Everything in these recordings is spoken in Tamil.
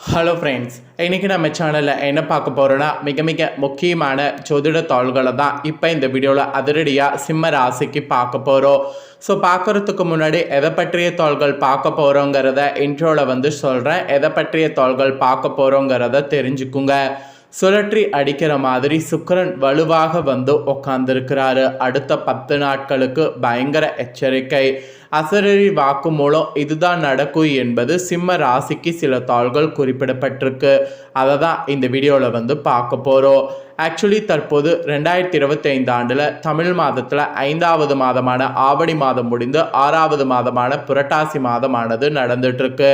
ஹலோ ஃப்ரெண்ட்ஸ் இன்றைக்கி நம்ம சேனலில் என்ன பார்க்க போகிறோன்னா மிக மிக முக்கியமான ஜோதிட தாள்களை தான் இப்போ இந்த வீடியோவில் அதிரடியாக சிம்ம ராசிக்கு பார்க்க போகிறோம் ஸோ பார்க்குறதுக்கு முன்னாடி எதை பற்றிய தாள்கள் பார்க்க போகிறோங்கிறத இன்ட்ரோவில் வந்து சொல்கிறேன் எதை பற்றிய தாள்கள் பார்க்க போகிறோங்கிறத தெரிஞ்சுக்குங்க. சுழற்றி அடிக்கிற மாதிரி சுக்கரன் வலுவாக வந்து உட்காந்துருக்கிறாரு அடுத்த பத்து நாட்களுக்கு பயங்கர எச்சரிக்கை. அசரரி வாக்கு மூலம் இதுதான் நடக்கும் என்பது சிம்ம ராசிக்கு சில தாள்கள் குறிப்பிடப்பட்டிருக்கு. அதை தான் இந்த வீடியோவில் வந்து பார்க்க போகிறோம் ஆக்சுவலி தற்போது ரெண்டாயிரத்தி இருபத்தைந்து ஆண்டில் தமிழ் மாதத்தில் ஐந்தாவது மாதமான ஆவணி மாதம் முடிந்து ஆறாவது மாதமான புரட்டாசி மாதமானது நடந்துட்டுருக்கு.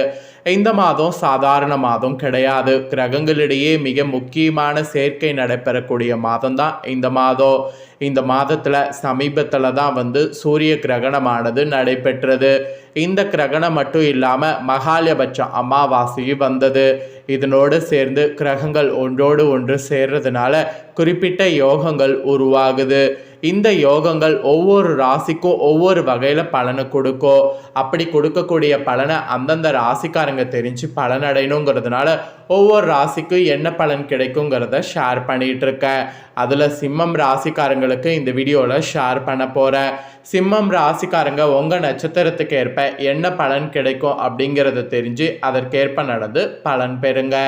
இந்த மாதம் சாதாரண மாதம் கிடையாது. கிரகங்களிடையே மிக முக்கியமான சேர்க்கை நடைபெறக்கூடிய மாதம்தான் இந்த மாதம். இந்த மாதத்தில் சமீபத்தில் தான் வந்து சூரிய கிரகணமானது நடைபெற்றது. இந்த கிரகணம் மட்டும் இல்லாமல் மகாலயபட்சம் அமாவாசையும் வந்தது. இதனோடு சேர்ந்து கிரகங்கள் ஒன்றோடு ஒன்று சேர்றதுனால குறிப்பிட்ட யோகங்கள் உருவாகுது. இந்த யோகங்கள் ஒவ்வொரு ராசிக்கும் ஒவ்வொரு வகையில் பலனை கொடுக்கும். அப்படி கொடுக்கக்கூடிய பலனை அந்தந்த ராசிக்காரங்க தெரிஞ்சு பலனடையணுங்கிறதுனால ஒவ்வொரு ராசிக்கும் என்ன பலன் கிடைக்குங்கிறத ஷேர் பண்ணிகிட்டு இருக்கேன் அதில் சிம்மம் ராசிக்காரங்களுக்கு இந்த வீடியோவில் ஷேர் பண்ண போகிறேன் சிம்மம் ராசிக்காரங்க உங்கள் நட்சத்திரத்துக்கு ஏற்ப என்ன பலன் கிடைக்கும் அப்படிங்கிறத தெரிஞ்சு அதற்கேற்ப நடந்து பலன் பெறுங்க.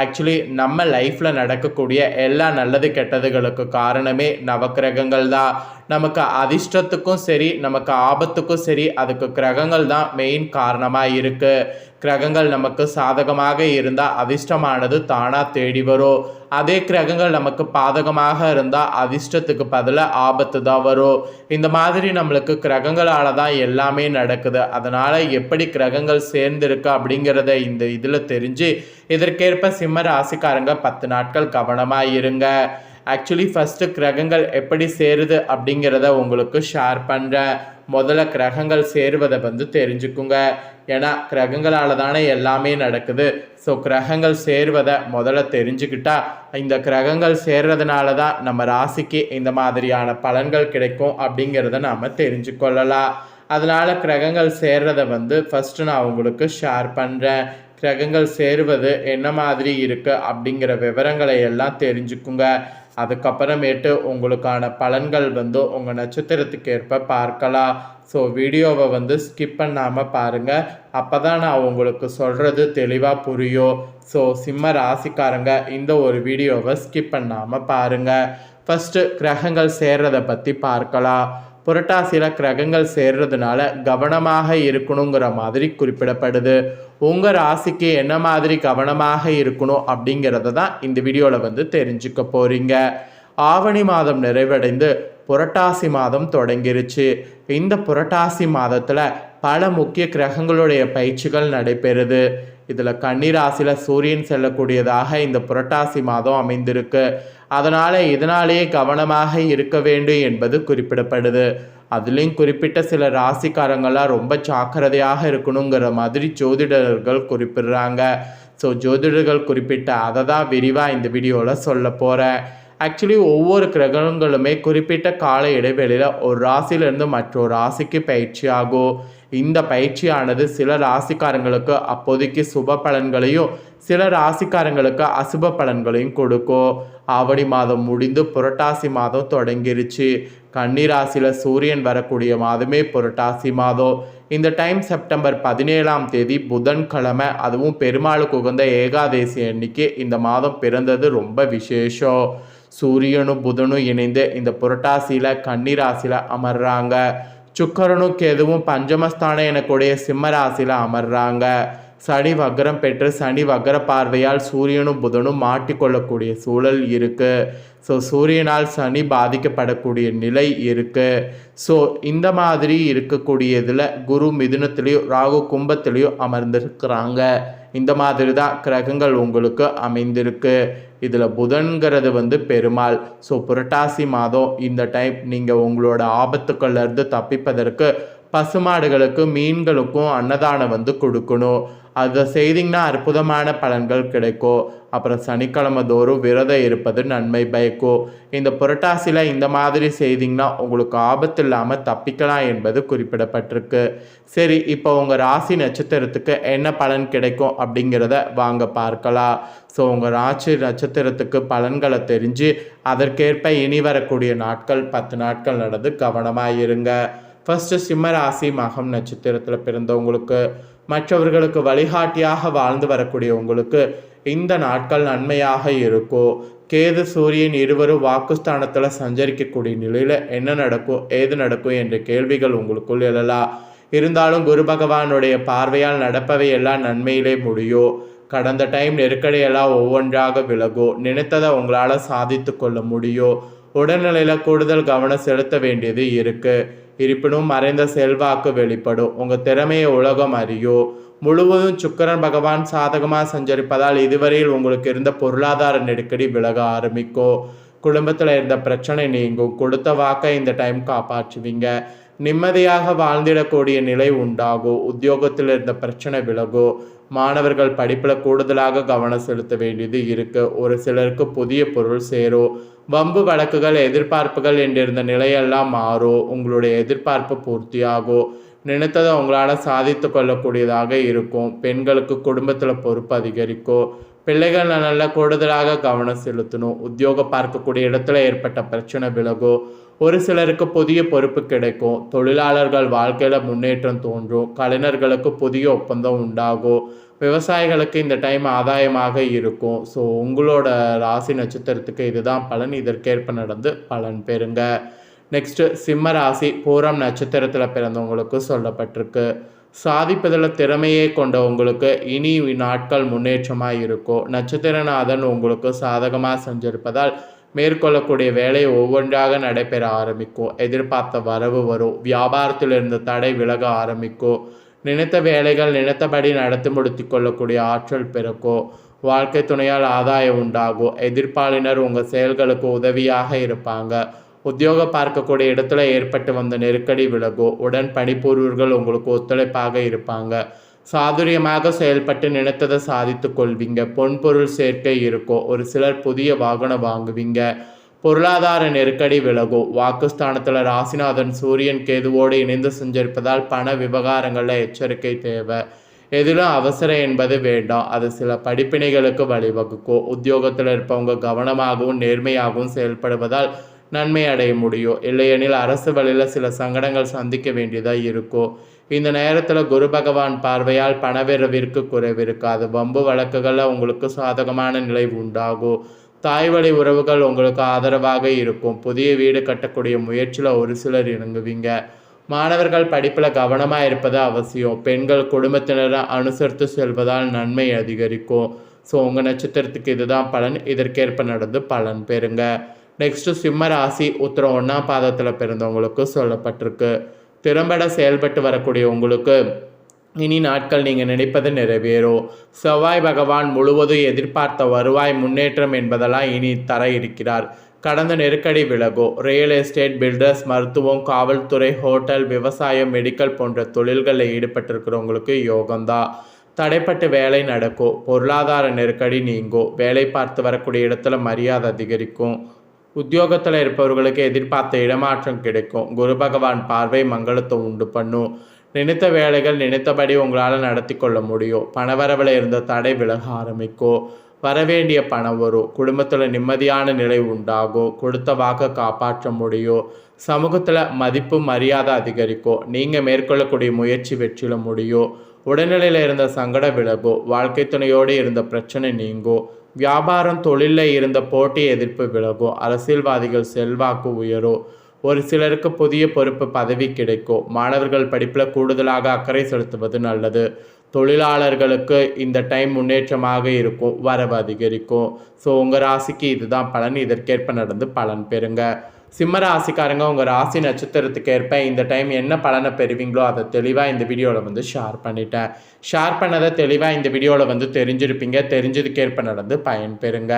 ஆக்சுவலி நம்ம லைஃப்பில் நடக்கக்கூடிய எல்லா நல்லது கெட்டதுகளுக்கு காரணமே நவக்கிரகங்கள் தான். நமக்கு அதிர்ஷ்டத்துக்கும் சரி நமக்கு ஆபத்துக்கும் சரி அதுக்கு கிரகங்கள் தான் மெயின் காரணமாக இருக்குது கிரகங்கள் நமக்கு சாதகமாக இருந்தால் அதிர்ஷ்டமானது தானாக தேடி வரும் அதே கிரகங்கள் நமக்கு பாதகமாக இருந்தால் அதிர்ஷ்டத்துக்கு பதிலாக ஆபத்து தான் வரும் இந்த மாதிரி நம்மளுக்கு கிரகங்களால் தான் எல்லாமே நடக்குது. அதனால் எப்படி கிரகங்கள் சேர்ந்துருக்கு அப்படிங்கிறத இந்த இதில் தெரிஞ்சு இதற்கேற்ப சிம்ம ராசிக்காரங்க பத்து நாட்கள் கவனமாக இருங்க. ஆக்சுவலி ஃபஸ்ட்டு கிரகங்கள் எப்படி சேருது அப்படிங்கிறத உங்களுக்கு ஷேர் பண்ணுறேன் முதல்ல கிரகங்கள் சேருவதை வந்து தெரிஞ்சுக்குங்க. ஏன்னா கிரகங்களால் தானே எல்லாமே நடக்குது. ஸோ கிரகங்கள் சேருவதை முதல்ல தெரிஞ்சுக்கிட்டா இந்த கிரகங்கள் சேர்றதுனால தான் நம்ம ராசிக்கு இந்த மாதிரியான பலன்கள் கிடைக்கும் அப்படிங்கிறத நாம் தெரிஞ்சுக்கொள்ளலாம். அதனால் கிரகங்கள் சேர்றதை வந்து ஃபஸ்ட்டு நான் உங்களுக்கு ஷேர் பண்ணுறேன் கிரகங்கள் சேருவது என்ன மாதிரி இருக்குது அப்படிங்கிற விவரங்களை எல்லாம் தெரிஞ்சுக்குங்க. அதுக்கப்புறமேட்டு உங்களுக்கான பலன்கள் வந்து உங்கள் நட்சத்திரத்துக்கு ஏற்ப பார்க்கலாம். ஸோ வீடியோவை வந்து ஸ்கிப் பண்ணாமல் பாருங்கள் அப்போ தான் நான் உங்களுக்கு சொல்கிறது தெளிவாக புரியும். ஸோ சிம்ம ராசிக்காரங்க இந்த ஒரு வீடியோவை ஸ்கிப் பண்ணாமல் பாருங்கள் ஃபஸ்ட்டு கிரகங்கள் சேர்றதை பற்றி பார்க்கலாம். புரட்டாசியில் கிரகங்கள் சேர்றதுனால கவனமாக இருக்கணுங்கிற மாதிரி குறிப்பிடப்படுது. உங்கள் ராசிக்கு என்ன மாதிரி கவனமாக இருக்கணும் அப்படிங்கிறத தான் இந்த வீடியோவில் வந்து தெரிஞ்சுக்க போகிறீங்க ஆவணி மாதம் நிறைவடைந்து புரட்டாசி மாதம் தொடங்கிருச்சு. இந்த புரட்டாசி மாதத்தில் பல முக்கிய கிரகங்களுடைய பயிற்சிகள் நடைபெறுது. இதில் கன்னிராசியில் சூரியன் செல்லக்கூடியதாக இந்த புரட்டாசி மாதம் அமைந்திருக்கு. அதனால் இதனாலேயே கவனமாக இருக்க வேண்டும் என்பது குறிப்பிடப்படுது. அதுலேயும் குறிப்பிட்ட சில ராசிக்காரங்களாம் ரொம்ப ஜாக்கிரதையாக இருக்கணுங்கிற மாதிரி ஜோதிடர்கள் குறிப்பிடுறாங்க. ஸோ ஜோதிடர்கள் குறிப்பிட்ட அதை தான் விரிவாக இந்த வீடியோவில் சொல்ல போகிறேன் ஆக்சுவலி ஒவ்வொரு கிரகங்களுமே குறிப்பிட்ட கால இடைவெளியில் ஒரு ராசியிலேருந்து மற்றொரு ராசிக்கு பயிற்சி ஆகும். இந்த பயிற்சியானது சில ராசிக்காரங்களுக்கு அப்போதைக்கு சுப பலன்களையும் சில ராசிக்காரங்களுக்கு அசுப பலன்களையும் கொடுக்கும். ஆவணி மாதம் முடிந்து புரட்டாசி மாதம் தொடங்கிருச்சு. கன்னிராசியில் சூரியன் வரக்கூடிய மாதமே புரட்டாசி மாதம். இந்த டைம் செப்டம்பர் பதினேழாம் தேதி புதன்கிழமை அதுவும் பெருமாளுக்கு உகந்த ஏகாதேசி அன்னைக்கு இந்த மாதம் பிறந்தது ரொம்ப விசேஷம். சூரியனும் புதனும் இணைந்து இந்த புரட்டாசியில் கன்னிராசியில் அமர்றாங்க. சுக்கரனும் கேதுவும் பஞ்சமஸ்தானம் எனக்கூடிய சிம்மராசியில் அமர்றாங்க. சனி வக்ரம் பெற்று சனி வக்ர பார்வையால் சூரியனும் புதனும் மாட்டிக்கொள்ளக்கூடிய சூழல் இருக்குது ஸோ சூரியனால் சனி பாதிக்கப்படக்கூடிய நிலை இருக்குது ஸோ இந்த மாதிரி இருக்கக்கூடியதில் குரு மிதுனத்துலேயும் ராகு கும்பத்துலேயும் அமர்ந்திருக்கிறாங்க. இந்த மாதிரி தான் கிரகங்கள் உங்களுக்கு அமைந்திருக்கு. இதில் புதன்கிறது வந்து பெருமாள். ஸோ புரட்டாசி மாதம் இந்த டைம் நீங்கள் உங்களோட ஆபத்துக்கள்லேருந்து தப்பிப்பதற்கு பசுமாடுகளுக்கு மீன்களுக்கும் அன்னதானம் வந்து கொடுக்கணும். அதை செய்திங்கன்னா அற்புதமான பலன்கள் கிடைக்கும். அப்புறம் சனிக்கிழமை தோறும் விரதம் இருப்பது நன்மை பயக்கும். இந்த புரட்டாசியில் இந்த மாதிரி செய்திங்கன்னா உங்களுக்கு ஆபத்து இல்லாமல் தப்பிக்கலாம் என்பது குறிப்பிடப்பட்டிருக்கு. சரி இப்போ உங்கள் ராசி நட்சத்திரத்துக்கு என்ன பலன் கிடைக்கும் அப்படிங்கிறத வாங்க பார்க்கலாம். ஸோ உங்கள் ராசி நட்சத்திரத்துக்கு பலன்களை தெரிஞ்சு அதற்கேற்ப இனி வரக்கூடிய நாட்கள் பத்து நாட்கள் நடந்து கவனமாக இருங்க. ஃபஸ்ட்டு சிம்ம ராசி மகம் நட்சத்திரத்தில் பிறந்தவங்களுக்கு மற்றவர்களுக்கு வழிகாட்டியாக வாழ்ந்து வரக்கூடிய உங்களுக்கு இந்த நாட்கள் நன்மையாக இருக்கும் கேது சூரியன் இருவரும் வாக்குஸ்தானத்தில் சஞ்சரிக்கக்கூடிய நிலையில் என்ன நடக்கும் ஏது நடக்கும் என்ற கேள்விகள் உங்களுக்குள் எழலாம் இருந்தாலும் குரு பகவானுடைய பார்வையால் நடப்பவை எல்லாம் நன்மையிலே முடியும் கடந்த டைம் நெருக்கடியெல்லாம் ஒவ்வொன்றாக விலகும் நினைத்ததை உங்களால் சாதித்து கொள்ள முடியும் உடல்நிலையில் கூடுதல் கவனம் செலுத்த வேண்டியது இருக்குது இருப்பினும் மறைந்த செல்வாக்கு வெளிப்படும். உங்கள் திறமையை உலகம் அறியும் முழுவதும் சுக்கரன் பகவான் சாதகமாக சஞ்சரிப்பதால் இதுவரையில் உங்களுக்கு இருந்த பொருளாதார நெருக்கடி விலக ஆரம்பிக்கும். குடும்பத்தில் இருந்த பிரச்சனை நீங்கும். கொடுத்த வாக்கை இந்த டைம் காப்பாற்றுவீங்க. நிம்மதியாக வாழ்ந்திடக்கூடிய நிலை உண்டாகும் உத்தியோகத்தில் இருந்த பிரச்சனை விலகும் மாணவர்கள் படிப்பில் கூடுதலாக கவனம் செலுத்த வேண்டியது இருக்கு. ஒரு சிலருக்கு புதிய பொருள் சேரும் வம்பு வழக்குகள் எதிர்பார்ப்புகள் என்றிருந்த நிலையெல்லாம் மாறும் உங்களுடைய எதிர்பார்ப்பு பூர்த்தியாகும் நினைத்ததை உங்களால் சாதித்து கொள்ளக்கூடியதாக இருக்கும். பெண்களுக்கு குடும்பத்தில் பொறுப்பு அதிகரிக்கும் பிள்ளைகள் நல்ல கூடுதலாக கவனம் செலுத்தணும். உத்தியோகம் பார்க்கக்கூடிய இடத்துல ஏற்பட்ட பிரச்சனை விலகும் ஒரு சிலருக்கு புதிய பொறுப்பு கிடைக்கும். தொழிலாளர்கள் வாழ்க்கையில் முன்னேற்றம் தோன்றும். கலைஞர்களுக்கு புதிய ஒப்பந்தம் உண்டாகும் விவசாயிகளுக்கு இந்த டைம் ஆதாயமாக இருக்கும். ஸோ உங்களோட ராசி நட்சத்திரத்துக்கு இதுதான் பலன். இதற்கேற்ப நடந்து பலன் பெறுங்க. நெக்ஸ்ட்டு சிம்ம ராசி பூரம் நட்சத்திரத்தில் பிறந்தவங்களுக்கு சொல்லப்பட்டிருக்கு. சாதிப்பதில் திறமையே கொண்ட உங்களுக்கு இனி நாட்கள் முன்னேற்றமாக இருக்கும் நட்சத்திரநாதன் உங்களுக்கு சாதகமாக செஞ்சிருப்பதால் மேற்கொள்ளக்கூடிய வேலை ஒவ்வொன்றாக நடைபெற ஆரம்பிக்கும் எதிர்பார்த்த வரவு வரும். வியாபாரத்தில் இருந்த தடை விலக ஆரம்பிக்கும் நினைத்த வேலைகள் நினைத்தபடி நடத்தி முடித்து கொள்ளக்கூடிய ஆற்றல் பிறக்கும் வாழ்க்கை துணையால் ஆதாயம் உண்டாகும் எதிர்ப்பாளினர் உங்கள் செயல்களுக்கு உதவியாக இருப்பாங்க. உத்தியோகம் பார்க்கக்கூடிய இடத்துல ஏற்பட்டு வந்த நெருக்கடி விலகும் உடன் பணிபுரிவர்கள் உங்களுக்கு ஒத்துழைப்பாக இருப்பாங்க. சாதுரியமாக செயல்பட்டு நினைத்ததை சாதித்து கொள்வீங்க. பொன்பொருள் சேர்க்கை இருக்கும் ஒரு சிலர் புதிய வாகனம் வாங்குவீங்க. பொருளாதார நெருக்கடி விலகும் வாக்குஸ்தானத்தில் ராசிநாதன் சூரியன் கேதுவோடு இணைந்து செஞ்சிருப்பதால் பண விவகாரங்களில் எச்சரிக்கை தேவை. எதிலும் அவசரம் என்பது வேண்டாம். அது சில படிப்பினைகளுக்கு வழிவகுக்கும் உத்தியோகத்தில் இருப்பவங்க கவனமாகவும் நேர்மையாகவும் செயல்படுவதால் நன்மை அடைய முடியும். இல்லையெனில் அரசு வழியில் சில சங்கடங்கள் சந்திக்க வேண்டியதாக இருக்கும் இந்த நேரத்தில் குரு பகவான் பார்வையால் பணவரவிற்கு குறைவிருக்காது. வம்பு வழக்குகளில் உங்களுக்கு சாதகமான நிலை உண்டாகும் தாய் வழி உறவுகள் உங்களுக்கு ஆதரவாக இருக்கும். புதிய வீடு கட்டக்கூடிய முயற்சியில் ஒரு சிலர் இறங்குவீங்க. மாணவர்கள் படிப்பில் கவனமாக இருப்பது அவசியம். பெண்கள் குடும்பத்தினரை அனுசரித்து செல்வதால் நன்மை அதிகரிக்கும். ஸோ உங்கள் நட்சத்திரத்துக்கு இதுதான் பலன். இதற்கேற்ப நடந்து பலன் பெறுங்க. நெக்ஸ்ட்டு சிம்ம ராசி உத்தரம் ஒன்றாம் பாதத்தில் பிறந்தவங்களுக்கு சொல்லப்பட்டிருக்கு. திறம்பட செயல்பட்டு வரக்கூடிய உங்களுக்கு இனி நாட்கள் நீங்கள் நினைப்பது நிறைவேறும். செவ்வாய் பகவான் முழுவதும் எதிர்பார்த்த வருவாய் முன்னேற்றம் என்பதெல்லாம் இனி தர இருக்கிறார். கடந்த நெருக்கடி விலகும் ரியல் எஸ்டேட் பில்டர்ஸ் மருத்துவம் காவல்துறை ஹோட்டல் விவசாயம் மெடிக்கல் போன்ற தொழில்களில் ஈடுபட்டிருக்கிறவங்களுக்கு யோகம்தான். தடைப்பட்டு வேலை நடக்கும் பொருளாதார நெருக்கடி நீங்கும் வேலை பார்த்து வரக்கூடிய இடத்துல மரியாதை அதிகரிக்கும். உத்தியோகத்தில் இருப்பவர்களுக்கு எதிர்பார்த்த இடமாற்றம் கிடைக்கும். குரு பகவான் பார்வை மங்களத்தை உண்டு பண்ணும். நினைத்த வேலைகள் நினைத்தபடி உங்களால் நடத்தி கொள்ள முடியும். பணவரவில் இருந்த தடை விலக ஆரம்பிக்கும். வரவேண்டிய பணம் வரும். குடும்பத்தில் நிம்மதியான நிலை உண்டாகும். கொடுத்த வாக்கை காப்பாற்ற முடியும். சமூகத்தில் மதிப்பு மரியாதை அதிகரிக்கும். நீங்கள் மேற்கொள்ளக்கூடிய முயற்சி வெற்றில முடியும். உடல்நிலையில் இருந்த சங்கட விலகும். வாழ்க்கை துணையோடு இருந்த பிரச்சனை நீங்கும். வியாபாரம் தொழிலில் இருந்த போட்டி எதிர்ப்பு விலகும். அரசியல்வாதிகள் செல்வாக்கு உயரும். ஒரு சிலருக்கு புதிய பொறுப்பு பதவி கிடைக்கும். மாணவர்கள் படிப்பில் கூடுதலாக அக்கறை செலுத்துவது நல்லது. தொழிலாளர்களுக்கு இந்த டைம் முன்னேற்றமாக இருக்கும். வரவு அதிகரிக்கும். ஸோ உங்கள் ராசிக்கு இதுதான் பலன். இதற்கேற்ப நடந்து பலன் பெறுங்க. சிம்ம ராசிக்காரங்க உங்கள் ராசி நட்சத்திரத்துக்கு ஏற்ப இந்த டைம் என்ன பலனை பெறுவீங்களோ அதை தெளிவாக இந்த வீடியோவில் வந்து ஷேர் பண்ணிட்டேன். ஷேர் பண்ணதை தெளிவாக இந்த வீடியோவில் வந்து தெரிஞ்சிருப்பீங்க. தெரிஞ்சதுக்கேற்ப நடந்து பயன்பெறுங்க.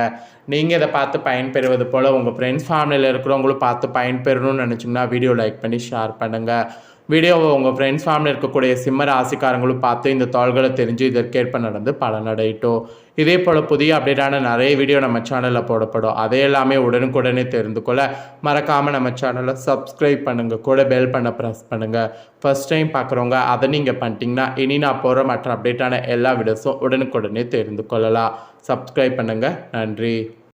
நீங்கள் இதை பார்த்து பயன்பெறுவது போல் உங்கள் ஃப்ரெண்ட்ஸ் ஃபேமிலியில் இருக்கிறவங்களும் பார்த்து பயன்பெறணும்னு நினச்சிங்கன்னா வீடியோ லைக் பண்ணி ஷேர் பண்ணுங்கள் வீடியோவை உங்கள் ஃப்ரெண்ட்ஸ் ஃபேமிலி இருக்கக்கூடிய சிம்ம ராசிக்காரங்களும் பார்த்து இந்த தாள்களை தெரிஞ்சு இதற்கேற்ப நடந்து பலனடையட்டும் இதே போல் புதிய அப்டேட்டான நிறைய வீடியோ நம்ம சேனலில் போடப்படும். அதே எல்லாமே உடனுக்குடனே தெரிந்து கொள்ள மறக்காமல் நம்ம சேனலை சப்ஸ்கிரைப் பண்ணுங்கள் கூட பெல் பண்ண ப்ரெஸ் பண்ணுங்கள் ஃபர்ஸ்ட் டைம் பார்க்குறவங்க அதை நீங்கள் பண்ணிட்டீங்கன்னா இனி நான் போகிற மற்ற அப்டேட்டான எல்லா வீடியோஸும் உடனுக்குடனே தெரிந்து கொள்ளலாம். சப்ஸ்கிரைப் பண்ணுங்கள் நன்றி.